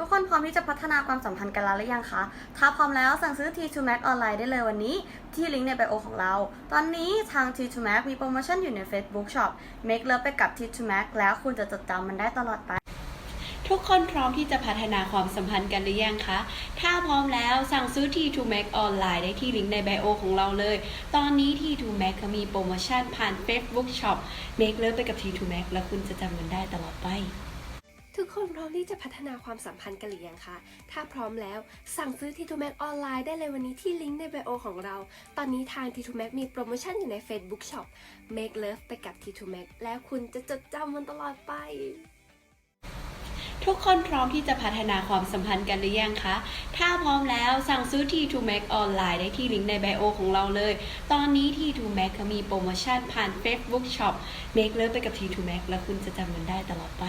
ทุกคนพร้อมที่จะพัฒนาความสัมพันธ์กันแล้วหรือยังคะ ถ้าพร้อมแล้วสั่งซื้อ T2 Mac ออนไลน์ได้เลยวันนี้ ที่ลิงก์ในไบโอของเรา ตอนนี้ทาง T2 Mac มีโปรโมชั่นอยู่ใน Facebook Shop Make Love ไปกับ T2 Mac แล้วคุณจะจดจำมันได้ตลอดไป ทุกคนพร้อมที่จะพัฒนาความสัมพันธ์กันหรือยังคะ ถ้าพร้อมแล้วสั่งซื้อ T2 Mac ออนไลน์ได้ที่ลิงก์ในไบโอของเราเลย ตอนนี้ T2 Mac เขามีโปรโมชั่นผ่าน Facebook Shop Make Love ไปกับ T2 Mac แล้วคุณจะจำมันได้ตลอดไป ทุกคนพร้อมที่จะพัฒนาความสัมพันธ์กันหรือยังคะ ถ้าพร้อมแล้วสั่งซื้อ T2 Mac ออนไลน์ได้เลยวันนี้ที่ลิงก์ในไบโอของเรา ตอนนี้ทาง T2 Mac มีโปรโมชั่นอยู่ใน Facebook Shop Make Love ไปกับ T2 Mac แล้วคุณจะจดจำมันตลอดไปทุกคนพร้อมที่จะพัฒนาความสัมพันธ์กันหรือยังคะ ถ้าพร้อมแล้วสั่งซื้อ T2 Mac ออนไลน์ได้ที่ลิงก์ในไบโอของเราเลย ตอนนี้ T2 Mac เขามีโปรโมชั่นผ่าน Facebook Shop Make Love ไปกับ T2 Mac แล้วคุณจะจำมันได้ตลอดไป